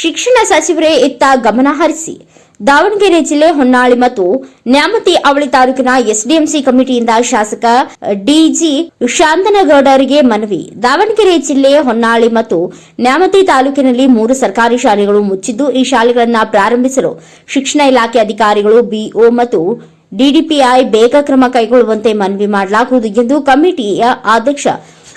ಶಿಕ್ಷಣ ಸಚಿವರೇ ಇತ್ತ ಗಮನ ಹರಿಸಿ. ದಾವಣಗೆರೆ ಜಿಲ್ಲೆ ಹೊನ್ನಾಳಿ ಮತ್ತು ನ್ಯಾಮತಿ ಅವಳಿ ತಾಲೂಕಿನ ಎಸ್ಡಿಎಂಸಿ ಕಮಿಟಿಯಿಂದ ಶಾಸಕ ಡಿಜಿ ಶಾಂತನಗೌಡರಿಗೆ ಮನವಿ. ದಾವಣಗೆರೆ ಜಿಲ್ಲೆ ಹೊನ್ನಾಳಿ ಮತ್ತು ನ್ಯಾಮತಿ ತಾಲೂಕಿನಲ್ಲಿ ಮೂರು ಸರ್ಕಾರಿ ಶಾಲೆಗಳು ಮುಚ್ಚಿದ್ದು, ಈ ಶಾಲೆಗಳನ್ನು ಪ್ರಾರಂಭಿಸಲು ಶಿಕ್ಷಣ ಇಲಾಖೆ ಅಧಿಕಾರಿಗಳು ಬಿಒ ಮತ್ತು ಡಿಡಿಪಿಐ ಬೇಗ ಕ್ರಮ ಕೈಗೊಳ್ಳುವಂತೆ ಮನವಿ ಮಾಡಲಾಗುವುದು ಎಂದು ಕಮಿಟಿಯ ಅಧ್ಯಕ್ಷ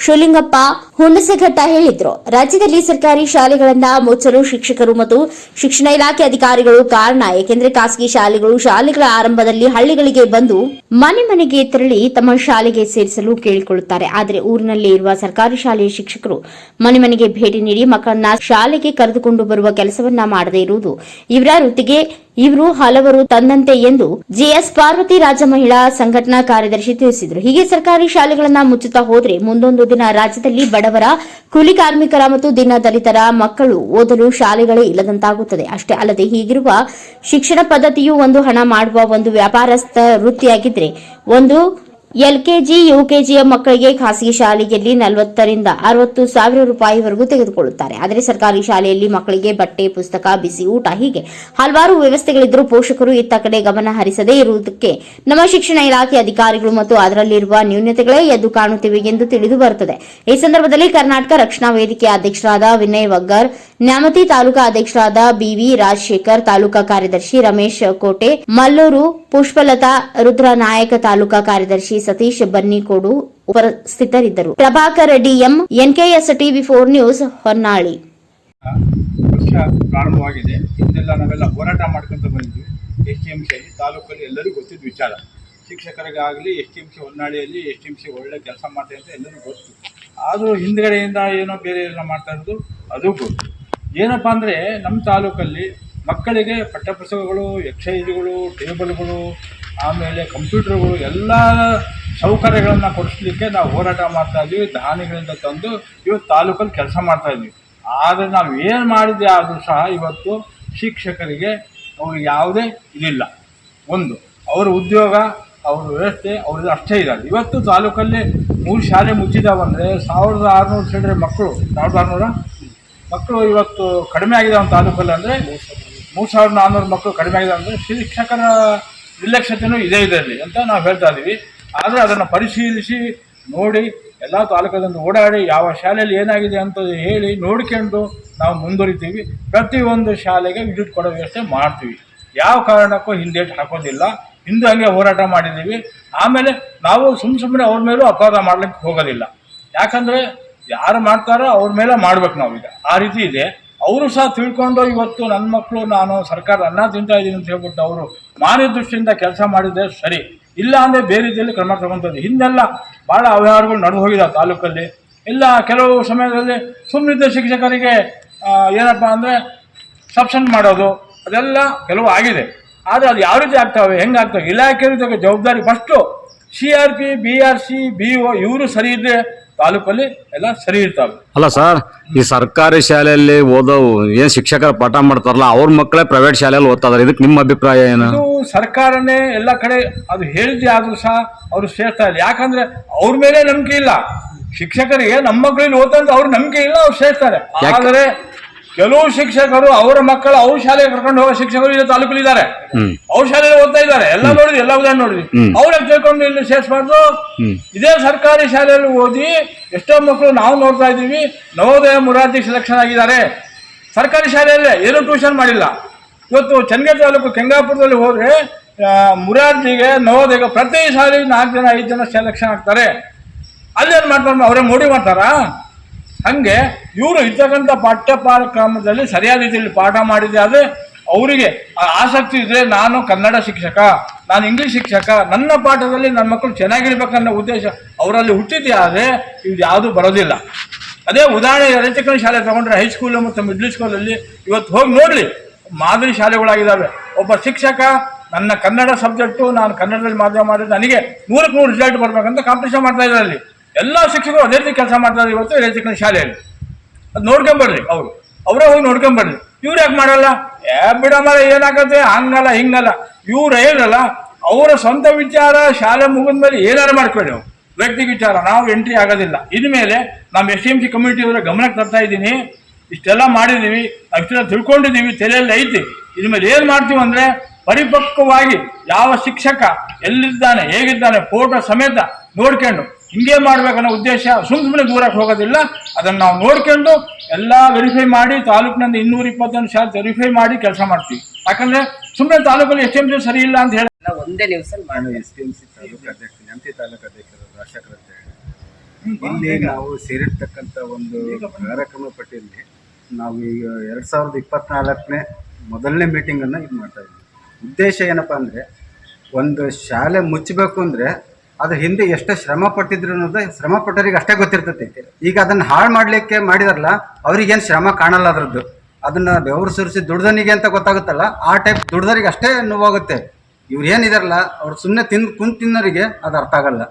ಶಿವಲಿಂಗಪ್ಪ ಹುಣಸಘಟ್ಟ ಹೇಳಿದ್ರು. ರಾಜ್ಯದಲ್ಲಿ ಸರ್ಕಾರಿ ಶಾಲೆಗಳನ್ನ ಮುಚ್ಚಲು ಶಿಕ್ಷಕರು ಮತ್ತು ಶಿಕ್ಷಣ ಇಲಾಖೆ ಅಧಿಕಾರಿಗಳು ಕಾರಣ. ಏಕೆಂದರೆ ಖಾಸಗಿ ಶಾಲೆಗಳು ಶಾಲೆಗಳ ಆರಂಭದಲ್ಲಿ ಹಳ್ಳಿಗಳಿಗೆ ಬಂದು ಮನೆ ಮನೆಗೆ ತೆರಳಿ ತಮ್ಮ ಶಾಲೆಗೆ ಸೇರಿಸಲು ಕೇಳಿಕೊಳ್ಳುತ್ತಾರೆ. ಆದರೆ ಊರಿನಲ್ಲಿ ಇರುವ ಸರ್ಕಾರಿ ಶಾಲೆಯ ಶಿಕ್ಷಕರು ಮನೆ ಮನೆಗೆ ಭೇಟಿ ನೀಡಿ ಮಕ್ಕಳನ್ನ ಶಾಲೆಗೆ ಕರೆದುಕೊಂಡು ಬರುವ ಕೆಲಸವನ್ನ ಮಾಡದೇ ಇರುವುದು. ಇವರ ವೃತ್ತಿಗೆ ಇವರು ಹಲವರು ತಂದಂತೆ ಎಂದು ಜೆಎಸ್ ಪಾರ್ವತಿ ರಾಜ ಮಹಿಳಾ ಸಂಘಟನಾ ಕಾರ್ಯದರ್ಶಿ ತಿಳಿಸಿದರು. ಹೀಗೆ ಸರ್ಕಾರಿ ಶಾಲೆಗಳನ್ನ ಮುಚ್ಚುತ್ತಾ ಹೋದ್ರೆ ಮುಂದೊಂದು ದಿನ ರಾಜ್ಯದಲ್ಲಿ ಬಡವರ ಕೂಲಿ ಕಾರ್ಮಿಕರ ಮತ್ತು ದಿನ ದಲಿತರ ಮಕ್ಕಳು ಓದಲು ಶಾಲೆಗಳೇ ಇಲ್ಲದಂತಾಗುತ್ತದೆ. ಅಷ್ಟೇ ಅಲ್ಲದೆ ಹೀಗಿರುವ ಶಿಕ್ಷಣ ಪದ್ಧತಿಯು ಒಂದು ಹಣ ಮಾಡುವ ಒಂದು ವ್ಯಾಪಾರಸ್ಥ ವೃತ್ತಿಯಾಗಿದ್ರೆ ಒಂದು ಎಲ್ಕೆಜಿ, ಯುಕೆಜಿಯ ಮಕ್ಕಳಿಗೆ ಖಾಸಗಿ ಶಾಲೆಯಲ್ಲಿ ನಲವತ್ತರಿಂದ ಅರವತ್ತು ಸಾವಿರ ರೂಪಾಯಿವರೆಗೂ ತೆಗೆದುಕೊಳ್ಳುತ್ತಾರೆ. ಆದರೆ ಸರ್ಕಾರಿ ಶಾಲೆಯಲ್ಲಿ ಮಕ್ಕಳಿಗೆ ಬಟ್ಟೆ, ಪುಸ್ತಕ, ಬಿಸಿ ಊಟ ಹೀಗೆ ಹಲವಾರು ವ್ಯವಸ್ಥೆಗಳಿದ್ದರೂ ಪೋಷಕರು ಇತ್ತ ಕಡೆ ಗಮನ ಹರಿಸದೇ ಇರುವುದಕ್ಕೆ ನಮ್ಮ ಶಿಕ್ಷಣ ಇಲಾಖೆ ಅಧಿಕಾರಿಗಳು ಮತ್ತು ಅದರಲ್ಲಿರುವ ನ್ಯೂನತೆಗಳೇ ಎದ್ದು ಕಾಣುತ್ತಿವೆ ಎಂದು ತಿಳಿದು ಬರುತ್ತದೆ. ಈ ಸಂದರ್ಭದಲ್ಲಿ ಕರ್ನಾಟಕ ರಕ್ಷಣಾ ವೇದಿಕೆ ಅಧ್ಯಕ್ಷರಾದ ವಿನಯ್ ವಗ್ಗರ್, ನ್ಯಾಮತಿ ತಾಲೂಕಾ ಅಧ್ಯಕ್ಷರಾದ ಬಿವಿ ರಾಜಶೇಖರ್, ತಾಲೂಕಾ ಕಾರ್ಯದರ್ಶಿ ರಮೇಶ್ ಕೋಟೆ, ಮಲ್ಲೂರು ಪುಷ್ಪಲತಾ ರುದ್ರನಾಯಕ ತಾಲೂಕಾ ಕಾರ್ಯದರ್ಶಿ ಸತೀಶ್ ಬನ್ನಿಕೋಡು ಉಪಸ್ಥಿತರಿದ್ದರು. Prabhakar DM NKS TV four news, Honnali. ವರ್ಷ ಪ್ರಾರಂಭವಾಗಿದೆ. ಹಿಂದೆಲ್ಲ ನಾವೆಲ್ಲ ಹೋರಾಟ ಮಾಡ್ಕೊಂತ ಬಂದ್ವಿ. ಎಸ್ ಟಿ ಎಂ ತಾಲೂಕಲ್ಲಿ ಎಲ್ಲರಿಗೂ ಗೊತ್ತಿದ್ದ ವಿಚಾರ. ಶಿಕ್ಷಕರಿಗಾಗಲಿ ಎಸ್ ಟಿ ಎಂ ಸಿ ಹೊನ್ನಾಳಿಯಲ್ಲಿ, ಎಸ್ ಟಿ ಎಂ ಸಿ ಒಳ್ಳೆ ಕೆಲಸ ಮಾಡ್ತಾರೆ ಅಂತ ಎಲ್ಲರೂ ಗೊತ್ತು. ಆದರೂ ಹಿಂದ್ಗಡೆಯಿಂದ ಏನೋ ಬೇರೆ ಏನೋ ಮಾಡ್ತಾ ಇರೋದು, ಅದು ಗೊತ್ತು. ಏನಪ್ಪ ಅಂದರೆ ನಮ್ಮ ತಾಲೂಕಲ್ಲಿ ಮಕ್ಕಳಿಗೆ ಪಠ್ಯಪುಸ್ತಕಗಳು ಎಕ್ಸೈಜ್ಗಳು ಟೇಬಲ್ಗಳು ಆಮೇಲೆ ಕಂಪ್ಯೂಟರ್ಗಳು ಎಲ್ಲ ಸೌಕರ್ಯಗಳನ್ನು ಕೊಡಿಸ್ಲಿಕ್ಕೆ ನಾವು ಹೋರಾಟ ಮಾಡ್ತಾ ಇದ್ವಿ, ದಾನಿಗಳಿಂದ ತಂದು ಇವತ್ತು ತಾಲೂಕಲ್ಲಿ ಕೆಲಸ ಮಾಡ್ತಾ ಇದ್ವಿ. ಆದರೆ ನಾವು ಏನು ಮಾಡಿದ್ದೆ ಆದರೂ ಸಹ ಇವತ್ತು ಶಿಕ್ಷಕರಿಗೆ ಅವ್ರಿಗೆ ಯಾವುದೇ ಇದಿಲ್ಲ. ಒಂದು, ಅವರ ಉದ್ಯೋಗ, ಅವ್ರ ವ್ಯವಸ್ಥೆ ಅವ್ರದ್ದು ಅಷ್ಟೇ ಇರೋದು ಇವತ್ತು ತಾಲೂಕಲ್ಲಿ ಮೂರು ಶಾಲೆ ಮುಚ್ಚಿದಾವಂದರೆ ಸಾವಿರದ ಆರುನೂರು ಚಿಲ್ಲರೆ ಮಕ್ಕಳು, ಸಾವಿರದ ಆರುನೂರ? ಮಕ್ಕಳು ಇವತ್ತು ಕಡಿಮೆ ಆಗಿದೆ ಒಂದು ತಾಲೂಕಲ್ಲಿ ಅಂದರೆ ಮೂರು ಸಾವಿರದ ನಾನ್ನೂರು ಮಕ್ಕಳು ಕಡಿಮೆ ಆಗಿದೆ ಅಂದರೆ ಶಿಕ್ಷಕರ ನಿರ್ಲಕ್ಷ್ಯತೆಯೂ ಇದೆ ಇದರಲ್ಲಿ ಅಂತ ನಾವು ಹೇಳ್ತಾ ಇದ್ದೀವಿ. ಆದರೆ ಅದನ್ನು ಪರಿಶೀಲಿಸಿ ನೋಡಿ ಎಲ್ಲ ತಾಲೂಕದಿಂದ ಓಡಾಡಿ ಯಾವ ಶಾಲೆಯಲ್ಲಿ ಏನಾಗಿದೆ ಅಂತ ಹೇಳಿ ನೋಡ್ಕೊಂಡು ನಾವು ಮುಂದುವರಿತೀವಿ. ಪ್ರತಿಯೊಂದು ಶಾಲೆಗೆ ವಿದ್ಯುತ್ ಕೊಡೋ ವ್ಯವಸ್ಥೆ ಮಾಡ್ತೀವಿ. ಯಾವ ಕಾರಣಕ್ಕೂ ಹಿಂದೇಟು ಹಾಕೋದಿಲ್ಲ. ಹಿಂದೆ ಹಂಗೆ ಹೋರಾಟ ಮಾಡಿದ್ದೀವಿ. ಆಮೇಲೆ ನಾವು ಸುಮ್ಮ ಸುಮ್ಮನೆ ಅವ್ರ ಮೇಲೂ ಅಪರಾಧ ಮಾಡಲಿಕ್ಕೆ ಹೋಗೋದಿಲ್ಲ. ಯಾಕಂದರೆ ಯಾರು ಮಾಡ್ತಾರೋ ಅವ್ರ ಮೇಲೆ ಮಾಡ್ಬೇಕು ನಾವೀಗ. ಆ ರೀತಿ ಇದೆ. ಅವರು ಸಹ ತಿಳ್ಕೊಂಡು ಇವತ್ತು ನನ್ನ ಮಕ್ಕಳು ನಾನು ಸರ್ಕಾರ ಅನ್ನ ತಿಂತಾ ಇದ್ದೀನಿ ಅಂತ ಹೇಳ್ಬಿಟ್ಟು ಅವರು ಮಾನ್ಯ ದೃಷ್ಟಿಯಿಂದ ಕೆಲಸ ಮಾಡಿದ್ರೆ ಸರಿ. ಇಲ್ಲ ಅಂದರೆ ಬೇರೆ ರೀತಿಯಲ್ಲಿ ಕ್ರಮ ತಗೊಂತದ್ದು ಹಿಂದೆಲ್ಲ ಭಾಳ ಅವ್ಯವಹಾರಗಳು ನಡೆದು ಹೋಗಿದ್ದಾವೆ ತಾಲೂಕಲ್ಲಿ. ಇಲ್ಲ ಕೆಲವು ಸಮಯದಲ್ಲಿ ಸುಮ್ಮನಿದ್ದ ಶಿಕ್ಷಕರಿಗೆ ಏನಪ್ಪ ಅಂದರೆ ಸಬ್ಸನ್ ಮಾಡೋದು, ಅದೆಲ್ಲ ಕೆಲವು ಆಗಿದೆ. ಆದರೆ ಅದು ಯಾವ ರೀತಿ ಆಗ್ತವೆ ಹೆಂಗೆ ಆಗ್ತವೆ ಇಲಾಖೆ ಜವಾಬ್ದಾರಿ first C R P B R C B O ಇವರು ಸರಿ ಇದ್ರೆ ತಾಲೂಕಲ್ಲಿ ಎಲ್ಲ ಸರಿ ಇರ್ತಾವೆ. ಅಲ್ಲ ಸರ್ ಈ ಸರ್ಕಾರಿ ಶಾಲೆಯಲ್ಲಿ ಓದೋ ಏನ್ ಶಿಕ್ಷಕರ ಪಾಠ ಮಾಡ್ತಾರಲ್ಲ ಅವ್ರ ಮಕ್ಕಳೇ ಪ್ರೈವೇಟ್ ಶಾಲೆಯಲ್ಲಿ ಓದ್ತಾರೆ ಇದಾರೆ ಇದಕ್ಕೆ ನಿಮ್ಮ ಅಭಿಪ್ರಾಯ ಏನು? ಇದು ಸರ್ಕಾರನೇ ಎಲ್ಲ ಕಡೆ ಅದು ಹೇಳಿದ್ದೆ ಆದ್ರೂ ಸಹ ಅವ್ರು ಸೇರ್ತಾ ಇಲ್ಲ. ಯಾಕಂದ್ರೆ ಅವ್ರ ಮೇಲೆ ನಂಬಿಕೆ ಇಲ್ಲ. ಶಿಕ್ಷಕರಿಗೆ ನಮ್ಮ ಮಕ್ಕಳಲ್ಲಿ ಓದ್ತಂತ ಅವ್ರ ನಂಬಿಕೆ ಇಲ್ಲ ಅವ್ರು ಸೇರ್ತಾರೆ. ಯಾಕೆ? ಆದರೆ ಕೆಲವು ಶಿಕ್ಷಕರು ಅವರ ಮಕ್ಕಳು ಅವ್ರ ಶಾಲೆಗೆ ಕರ್ಕೊಂಡು ಹೋಗೋ ಶಿಕ್ಷಕರು ಇಲ್ಲಿ ತಾಲೂಕಲ್ಲಿ ಇದ್ದಾರೆ ಅವ್ರ ಶಾಲೆಯಲ್ಲಿ ಓದ್ತಾ ಇದ್ದಾರೆ. ಎಲ್ಲ ನೋಡಿದ್ವಿ ಎಲ್ಲ ಉದಾಹರಣೆ ನೋಡಿದ್ವಿ. ಅವ್ರಿಗೆ ತಿಳ್ಕೊಂಡು ಇಲ್ಲಿ ಸೇರಿಸಬಾರ್ದು. ಇದೇ ಸರ್ಕಾರಿ ಶಾಲೆಯಲ್ಲಿ ಓದಿ ಎಷ್ಟೋ ಮಕ್ಕಳು ನಾವು ನೋಡ್ತಾ ಇದ್ದೀವಿ ನವೋದಯ ಮುರಾರ್ಜಿ ಸೆಲೆಕ್ಷನ್ ಆಗಿದ್ದಾರೆ. ಸರ್ಕಾರಿ ಶಾಲೆಯಲ್ಲೇ ಏನೂ ಟ್ಯೂಷನ್ ಮಾಡಿಲ್ಲ. ಇವತ್ತು ಚನ್ನಗಿರಿ ತಾಲೂಕು ಕೆಂಗಾಪುರದಲ್ಲಿ ಹೋದ್ರೆ ಮುರಾರ್ಜಿಗೆ ನವೋದಯ ಪ್ರತಿ ಶಾಲೆಗೆ ನಾಲ್ಕು ಜನ ಐದು ಜನ ಸೆಲೆಕ್ಷನ್ ಆಗ್ತಾರೆ. ಅಲ್ಲೇನು ಮಾಡ್ತಾರೆ? ಅವರೇ ಮೋಡಿ ಮಾಡ್ತಾರಾ? ಹಂಗೆ ಇವರು ಇರ್ತಕ್ಕಂಥ ಪಾಠ್ಯ ಕ್ರಮದಲ್ಲಿ ಸರಿಯಾದ ರೀತಿಯಲ್ಲಿ ಪಾಠ ಮಾಡಿದೆ ಆದರೆ ಅವರಿಗೆ ಆಸಕ್ತಿ ಇದ್ರೆ ನಾನು ಕನ್ನಡ ಶಿಕ್ಷಕ, ನಾನು ಇಂಗ್ಲೀಷ್ ಶಿಕ್ಷಕ, ನನ್ನ ಪಾಠದಲ್ಲಿ ನನ್ನ ಮಕ್ಕಳು ಚೆನ್ನಾಗಿರ್ಬೇಕನ್ನೋ ಉದ್ದೇಶ ಅವರಲ್ಲಿ ಹುಟ್ಟಿದೆ ಆದರೆ ಇದು ಯಾವುದೂ ಬರೋದಿಲ್ಲ. ಅದೇ ಉದಾಹರಣೆ ರೈತಕನ ಶಾಲೆ ತಗೊಂಡ್ರೆ ಹೈಸ್ಕೂಲು ಮತ್ತು ಮಿಡ್ಲ್ ಸ್ಕೂಲಲ್ಲಿ ಇವತ್ತು ಹೋಗಿ ನೋಡಲಿ, ಮಾದರಿ ಶಾಲೆಗಳಾಗಿದ್ದಾವೆ ಒಬ್ಬ ಶಿಕ್ಷಕ, ನನ್ನ ಕನ್ನಡ ಸಬ್ಜೆಕ್ಟು ನಾನು ಕನ್ನಡದಲ್ಲಿ ಮಾಧ್ಯಮ ಮಾಡಿದ್ರೆ ನನಗೆ ನೂರಕ್ಕೆ ನೂರು ರಿಸಲ್ಟ್ ಬರಬೇಕಂತ ಕಾಂಪಿಟೇಷನ್ ಮಾಡ್ತಾ ಇದ್ದಾರೆ ಅಲ್ಲಿ. ಎಲ್ಲ ಶಿಕ್ಷಕರು ಅದೇ ರೀತಿ ಕೆಲಸ ಮಾಡ್ತಾರೆ ಇವತ್ತು ರೈತಕರ ಶಾಲೆಯಲ್ಲಿ. ಅದು ನೋಡ್ಕೊಂಬರ್ಲಿ ಅವರು. ಅವರೇ ಹೋಗಿ ನೋಡ್ಕೊಂಬರ್ಲಿ. ಇವ್ರು ಯಾಕೆ ಮಾಡಲ್ಲ? ಏ ಬಿಡಮ್ಮ ಏನಾಗತ್ತೆ? ಹಂಗಲ್ಲ, ಹಿಂಗಲ್ಲ. ಇವ್ರು ಹೇಳಲ್ಲ ಅವರ ಸ್ವಂತ ವಿಚಾರ ಶಾಲೆ ಮುಗಿದ ಮೇಲೆ ಏನಾರು ಮಾಡ್ಕೊಳ್ಳಿ ವ್ಯಕ್ತಿ ವಿಚಾರ, ನಾವು ಎಂಟ್ರಿ ಆಗೋದಿಲ್ಲ. ಇನ್ಮೇಲೆ ನಮ್ಮ ಎಸ್ ಎಂ ಸಿ ಕಮ್ಯುನಿಟಿ ಅವರ ಗಮನಕ್ಕೆ ತರ್ತಾ ಇದ್ದೀನಿ. ಇಷ್ಟೆಲ್ಲ ಮಾಡಿದ್ದೀವಿ ಅಷ್ಟೆಲ್ಲ ತಿಳ್ಕೊಂಡಿದ್ದೀವಿ ತಲೆಯಲ್ಲಿ ಐತಿ. ಇನ್ಮೇಲೆ ಏನು ಮಾಡ್ತೀವಿ ಅಂದರೆ, ಪರಿಪಕ್ವವಾಗಿ ಯಾವ ಶಿಕ್ಷಕ ಎಲ್ಲಿದ್ದಾನೆ, ಹೇಗಿದ್ದಾನೆ, ಫೋಟೋ ಸಮೇತ ನೋಡ್ಕೊಂಡು ಹಿಂಗೆ ಮಾಡ್ಬೇಕನ್ನೋ ಉದ್ದೇಶ ಸುಮ್ ಸುಮ್ಮನೆ ದೂರಕ್ಕೆ ಹೋಗೋದಿಲ್ಲ. ಅದನ್ನು ನಾವು ನೋಡ್ಕೊಂಡು ಎಲ್ಲ ವೆರಿಫೈ ಮಾಡಿ ತಾಲೂಕಿನಿಂದ ಇನ್ನೂರ ಇಪ್ಪತ್ತೊಂದು ಶಾಲೆ ವೆರಿಫೈ ಮಾಡಿ ಕೆಲಸ ಮಾಡ್ತೀವಿ. ಯಾಕಂದ್ರೆ ಸುಮ್ಮನೆ ತಾಲೂಕಲ್ಲಿ ಎಸ್ ಎಂ ಸರಿ ಇಲ್ಲ ಅಂತ ಹೇಳಿ. ಎಲ್ಲ ಒಂದೇ ನ್ಯೂಸ್ ಮಾಡಿ ನಾನು S T M C taluk ಅಧ್ಯಕ್ಷ ತಾಲೂಕು ಅಧ್ಯಕ್ಷರು ರಾಜಶೇಖರ್ ಅಂತ ಹೇಳಿ. ಇಲ್ಲಿ ನಾವು ಸೇರಿರ್ತಕ್ಕಂಥ ಒಂದು ಕಾರ್ಯಕ್ರಮ ಪಟ್ಟಿಯಲ್ಲಿ ನಾವು ಈಗ ಎರಡು ಸಾವಿರದ ಇಪ್ಪತ್ನಾಲ್ಕನೇ ಮೊದಲನೇ ಮೀಟಿಂಗನ್ನು ಇದು ಮಾಡ್ತಾ ಇದ್ದೀವಿ ಉದ್ದೇಶ ಏನಪ್ಪ ಅಂದರೆ ಒಂದು ಶಾಲೆ ಮುಚ್ಚಬೇಕು ಅಂದರೆ ಅದ್ರ ಹಿಂದೆ ಎಷ್ಟು ಶ್ರಮ ಪಟ್ಟಿದ್ರು ಅನ್ನೋದು ಶ್ರಮ ಪಟ್ಟವರಿಗೆ ಅಷ್ಟೇ ಗೊತ್ತಿರ್ತೈತಿ. ಈಗ ಅದನ್ನು ಹಾಳು ಮಾಡಲಿಕ್ಕೆ ಮಾಡಿದಾರಲ್ಲ ಅವ್ರಿಗೇನು ಶ್ರಮ ಕಾಣಲ್ಲ ಅದ್ರದ್ದು. ಅದನ್ನ ಬೆವರು ಸುರಿಸಿ ದುಡ್ದನಿಗೆ ಅಂತ ಗೊತ್ತಾಗುತ್ತಲ್ಲ, ಆ ಟೈಪ್ ದುಡ್ದೋರಿಗೆ ಅಷ್ಟೇ ನೋವಾಗುತ್ತೆ. ಇವ್ರು ಏನಿದಾರಲ್ಲ ಅವ್ರು ಸುಮ್ಮನೆ ತಿಂದು ಕುಂತ ತಿನ್ನೋರಿಗೆ ಅದು ಅರ್ಥ ಆಗಲ್ಲ.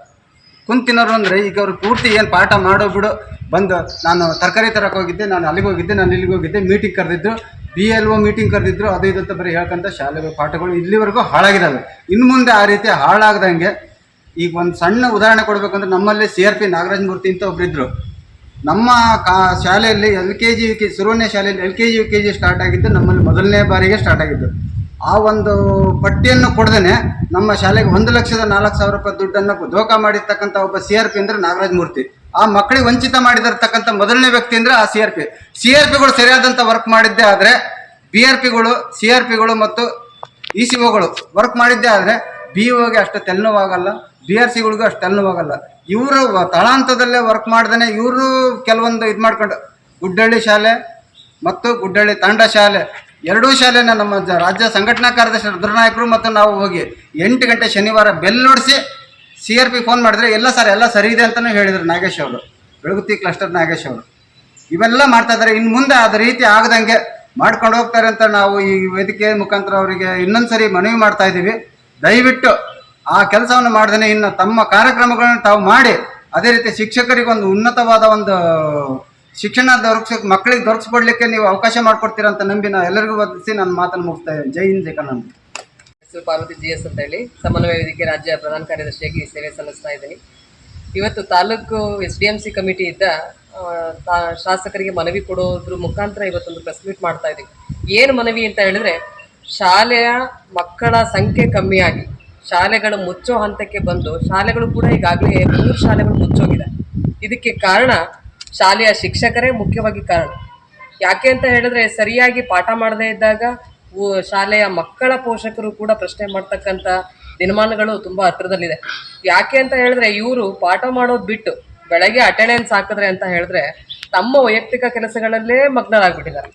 ಕುಂತ ತಿನ್ನೋರು ಅಂದರೆ ಈಗ ಅವ್ರು ಪೂರ್ತಿ ಏನು ಪಾಠ ಮಾಡೋ ಬಿಡು, ಬಂದು ನಾನು ತರಕಾರಿ ತರಕ್ಕೆ ಹೋಗಿದ್ದೆ, ನಾನು ಅಲ್ಲಿಗೆ ಹೋಗಿದ್ದೆ, ನಾನು ಇಲ್ಲಿಗೆ ಹೋಗಿದ್ದೆ ಮೀಟಿಂಗ್ ಕರೆದಿದ್ರು ಬಿ ಎಲ್ ಒ ಮೀಟಿಂಗ್ ಕರೆದಿದ್ರು, ಅದು ಇದು ಅಂತ ಬರೀ ಹೇಳ್ಕೊಂತ ಶಾಲೆಗಳ ಪಾಠಗಳು ಇಲ್ಲಿವರೆಗೂ ಹಾಳಾಗಿದ್ದಾವೆ. ಇನ್ನು ಮುಂದೆ ಆ ರೀತಿ ಹಾಳಾಗ್ದಂಗೆ ಈಗ ಒಂದು ಸಣ್ಣ ಉದಾಹರಣೆ ಕೊಡಬೇಕಂದ್ರೆ ನಮ್ಮಲ್ಲಿ C R P Nagaraj Murthy ಅಂತ ಒಬ್ಬರಿದ್ರು ನಮ್ಮ ಕಾ ಶಾಲೆಯಲ್ಲಿ L K G, U K ಸುರುವಣ್ಯ ಶಾಲೆಯಲ್ಲಿ L K G, U K G start ಆಗಿದ್ದು ನಮ್ಮಲ್ಲಿ ಮೊದಲನೇ ಬಾರಿಗೆ ಸ್ಟಾರ್ಟ್ ಆಗಿದ್ದು. ಆ ಒಂದು ಪಟ್ಟಿಯನ್ನು ಕೊಡದೇನೆ ನಮ್ಮ ಶಾಲೆಗೆ ಒಂದು ಲಕ್ಷದ ನಾಲ್ಕು ಸಾವಿರ ರೂಪಾಯಿ ದುಡ್ಡನ್ನು ದೋಖ ಮಾಡಿರ್ತಕ್ಕಂಥ ಒಬ್ಬ ಸಿ ಆರ್ ಪಿ ಅಂದ್ರೆ ನಾಗರಾಜ ಮೂರ್ತಿ. ಆ ಮಕ್ಕಳಿಗೆ ವಂಚಿತ ಮಾಡಿದಿರ್ತಕ್ಕಂಥ ಮೊದಲನೇ ವ್ಯಕ್ತಿ ಅಂದರೆ ಆ C R P. C R ಪಿಗಳು ಸರಿಯಾದಂಥ ವರ್ಕ್ ಮಾಡಿದ್ದೇ ಆದರೆ ಬಿ ಆರ್ ಪಿಗಳು ಸಿ ಆರ್ ಪಿಗಳು ಮತ್ತು ಇ ಸಿ ಒಗಳು ವರ್ಕ್ ಮಾಡಿದ್ದೇ ಆದರೆ ಬಿ ಒಗೆ ಅಷ್ಟು ತೆಲ್ಲುವಾಗಲ್ಲ ಬಿ ಆರ್ ಸಿಗಳಿಗೂ ಅಷ್ಟು ತೆಲ್ಲುವಾಗಲ್ಲ ಇವರು ತಳಾಂತದಲ್ಲೇ ವರ್ಕ್ ಮಾಡ್ದೇ ಇವರು ಕೆಲವೊಂದು ಇದು ಮಾಡ್ಕೊಂಡು, ಗುಡ್ಡಳ್ಳಿ ಶಾಲೆ ಮತ್ತು ಗುಡ್ಡಳ್ಳಿ ತಾಂಡ ಶಾಲೆ. ಎರಡೂ ಶಾಲೆನ ನಮ್ಮ ರಾಜ್ಯ ಸಂಘಟನಾ ಕಾರ್ಯದರ್ಶಿ ರುದ್ರನಾಯಕರು ಮತ್ತು ನಾವು ಹೋಗಿ ಎಂಟು ಗಂಟೆ ಶನಿವಾರ ಬೆಲ್ ನೋಡಿಸಿ ಸಿ ಆರ್ ಪಿ ಫೋನ್ ಮಾಡಿದ್ರೆ, ಎಲ್ಲ ಸರ್, ಎಲ್ಲ ಸರಿ ಇದೆ ಅಂತಲೂ ಹೇಳಿದರು ನಾಗೇಶ್ ಅವರು. ಬೆಳಗುತ್ತಿ ಕ್ಲಸ್ಟರ್ ನಾಗೇಶ್ ಅವರು. ಇವೆಲ್ಲ ಮಾಡ್ತಾ ಇದ್ದಾರೆ. ಇನ್ನು ಮುಂದೆ ಅದ ರೀತಿ ಆಗದಂಗೆ ಮಾಡ್ಕೊಂಡು ಹೋಗ್ತಾರೆ ಅಂತ ನಾವು ಈ ವೇದಿಕೆ ಮುಖಾಂತರ ಅವರಿಗೆ ಇನ್ನೊಂದು ಸರಿ ಮನವಿ ಮಾಡ್ತಾ ಇದ್ದೀವಿ ದಯವಿಟ್ಟು ಆ ಕೆಲಸವನ್ನು ಮಾಡಿದನೆ. ಇನ್ನು ತಮ್ಮ ಕಾರ್ಯಕ್ರಮಗಳನ್ನು ತಾವು ಮಾಡಿ, ಅದೇ ರೀತಿ ಶಿಕ್ಷಕರಿಗೆ ಒಂದು ಉನ್ನತವಾದ ಒಂದು, ಶಿಕ್ಷಣ ದೊರಕಿಸ, ಮಕ್ಕಳಿಗೆ ದೊರಕಿಸ್ಕೊಡ್ಲಿಕ್ಕೆ ನೀವು ಅವಕಾಶ ಮಾಡಿಕೊಡ್ತೀರಾ ಅಂತ ನಂಬಿ ನಾನು ಎಲ್ಲರಿಗೂ ಒದಗಿಸಿ ನನ್ನ ಮಾತನ್ನು ಮುಗಿಸ್ತಾ ಇದ್ದೇನೆ. ಜೈ ಹಿಂದ್, ಜೈ ಕನ್ನಡ. ಹೆಸರು ಪಾರ್ವತಿ ಜಿ ಎಸ್ ಅಂತ ಹೇಳಿ. ಸಮನ್ವಯ ವೇದಿಕೆ ರಾಜ್ಯ ಪ್ರಧಾನ ಕಾರ್ಯದರ್ಶಿಯಾಗಿ ಸೇವೆ ಸಲ್ಲಿಸ್ತಾ ಇದ್ದೀನಿ. ಇವತ್ತು taluk S D M C committee ಇದ್ದ ಶಾಸಕರಿಗೆ ಮನವಿ ಕೊಡೋದ್ರ ಮುಖಾಂತರ ಇವತ್ತೊಂದು ಪ್ರೆಸ್ ಮೀಟ್ ಮಾಡ್ತಾ ಇದ್ದೀವಿ. ಏನು ಮನವಿ ಅಂತ ಹೇಳಿದ್ರೆ, ಶಾಲೆಯ ಮಕ್ಕಳ ಸಂಖ್ಯೆ ಕಮ್ಮಿಯಾಗಿ ಶಾಲೆಗಳು ಮುಚ್ಚೋ ಹಂತಕ್ಕೆ ಬಂದು ಶಾಲೆಗಳು ಕೂಡ ಈಗಾಗಲೇ ಮೂರು ಶಾಲೆಗಳು ಮುಚ್ಚೋಗಿದೆ. ಇದಕ್ಕೆ ಕಾರಣ ಶಾಲೆಯ ಶಿಕ್ಷಕರೇ ಮುಖ್ಯವಾಗಿ ಕಾರಣ. ಯಾಕೆ ಅಂತ ಹೇಳಿದ್ರೆ ಸರಿಯಾಗಿ ಪಾಠ ಮಾಡದೇ ಇದ್ದಾಗ ಶಾಲೆಯ ಮಕ್ಕಳ ಪೋಷಕರು ಕೂಡ ಪ್ರಶ್ನೆ ಮಾಡ್ತಕ್ಕಂಥ ದಿನಮಾನಗಳು ತುಂಬಾ ಹತ್ರದಲ್ಲಿದೆ. ಯಾಕೆ ಅಂತ ಹೇಳಿದ್ರೆ ಇವರು ಪಾಠ ಮಾಡೋದು ಬಿಟ್ಟು ಬೆಳಗ್ಗೆ ಅಟೆಂಡೆನ್ಸ್ ಹಾಕಿದ್ರೆ ಅಂತ ಹೇಳಿದ್ರೆ ತಮ್ಮ ವೈಯಕ್ತಿಕ ಕೆಲಸಗಳಲ್ಲೇ ಮಗ್ನರಾಗ್ಬಿಟ್ಟಿದ್ದಾರೆ.